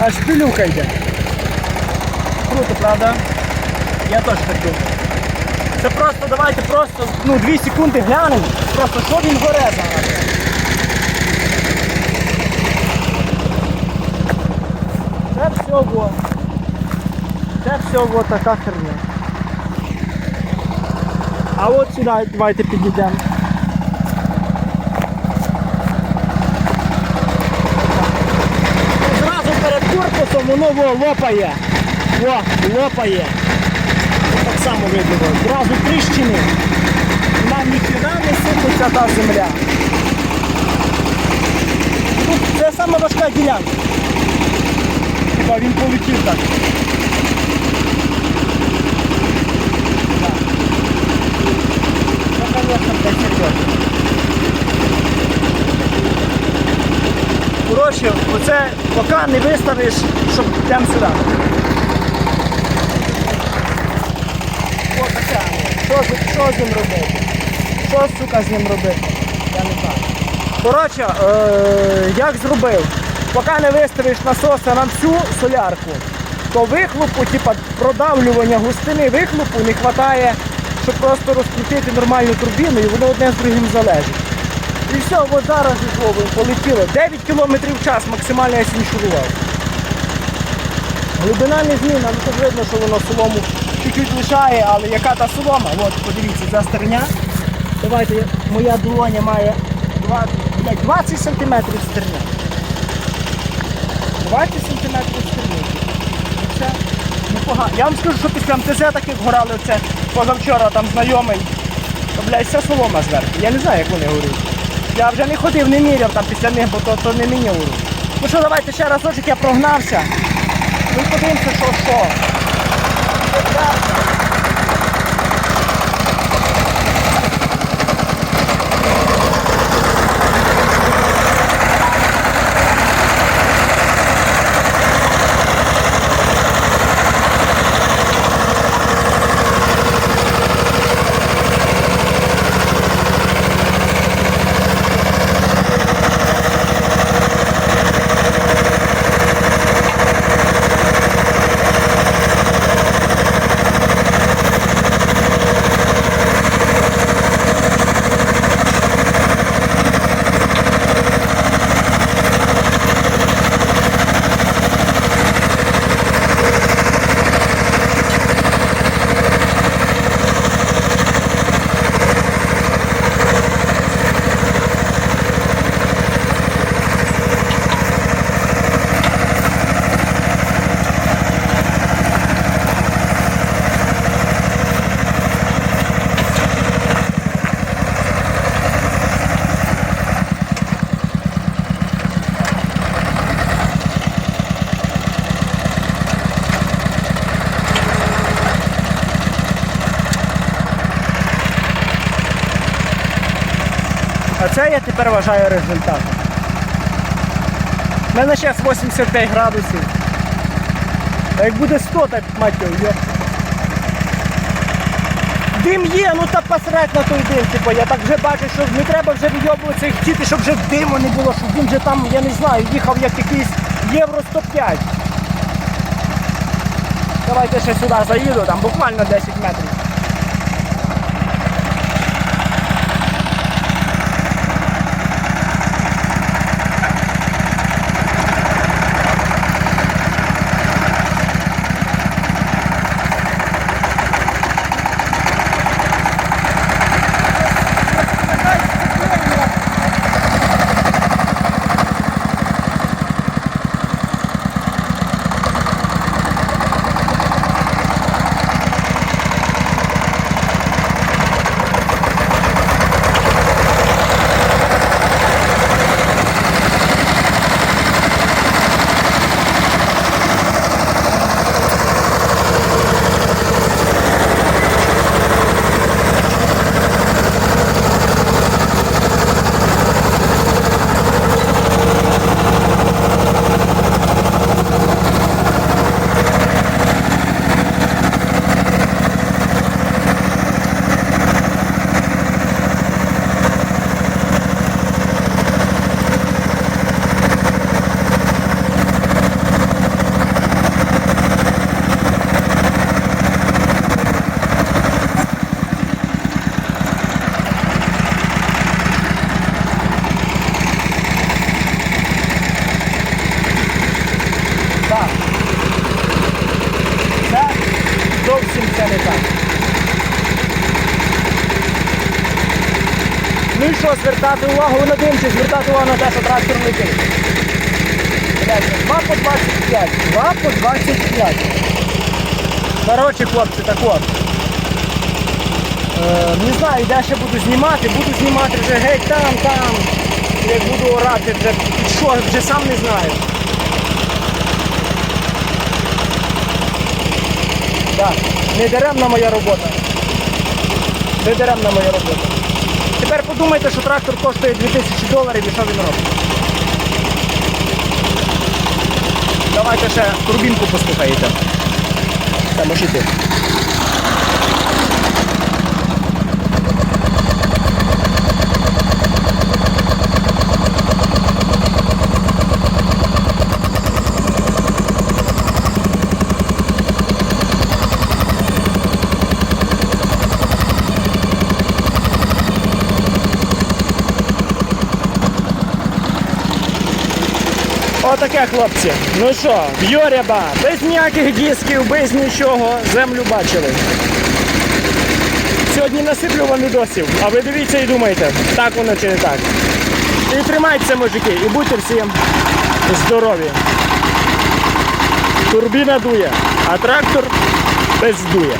Аж пилюка йде. Круто, правда? Я теж так думаю. Це просто давайте просто ну, 2 секунди глянемо. Просто що він горе зараз. Це всього. Це всього така херня. А от сюди давайте підійдемо. Воно во, лопає. О, лопає. Так само видно. во. Зразу тріщини. Нам ніхіна не сипеться та земля. Тут це саме важка ділянка. Хіба він полетів так. Ну, конечно, блядь. Коротше, оце поки не виставиш, щоб йдемо сюди. О, таке. Що з ним робити? Що, сука, з ним робити? Я не знаю. Коротше, е, як зробив? Поки не виставиш насоса на всю солярку, то вихлопу, типа продавлювання густини вихлопу не вистачає, щоб просто розкрутити нормальну турбіну і воно одне з другим залежить. І все, от зараз зробимо, полетіло. 9 км в час максимально я сіншурував. Глибина не зміна, ну тут видно, що воно солому чуть-чуть лишає, але яка та солома, от подивіться, ця стерня. Давайте, моя долоня має 20, 20 см стерня. 20 см стерні. Це непогано. Я вам скажу, що після МТЗ таких горали оце позавчора там знайомий. Блядь, вся солома зверху. Я не знаю, як вони горють. Я вже не ходив, не міряв там після них, бо то, то не мені. Ну що, давайте ще разочок я прогнався. Ну і подивимося, що що. А це я тепер вважаю результатом. У мене зараз 85 градусів. А як буде 100, так мать його. Дим є, ну та посрать на той дим. Типу, я так вже бачу, що не треба вже вийобуватися і хотіти, щоб вже диму не було, щоб він вже там, я не знаю, їхав як якийсь євро 105. Давайте ще сюди заїду, там буквально 10 метрів. Що звертати увагу на дим чи звертати увагу на те, що трактор летить. Гляньте, 2 по 25. 2 по 25. Коротше, хлопці, так от. Е, не знаю, де ще буду знімати, буду знімати вже геть там, там. Як буду орати, вже що, вже сам не знаю. Так, не даремна моя робота. Не даремна моя робота. Тепер подумайте, що трактор коштує 2000 доларів і що він робить. Давайте ще турбінку послухаєте. Та може йти. Отаке, хлопці. Ну що, б'є ряба, без ніяких дисків, без нічого. Землю бачили. Сьогодні насиплю вам відосів, а ви дивіться і думайте, так воно чи не так. І тримайтеся, мужики, і будьте всім здорові. Турбіна дує, а трактор без дує.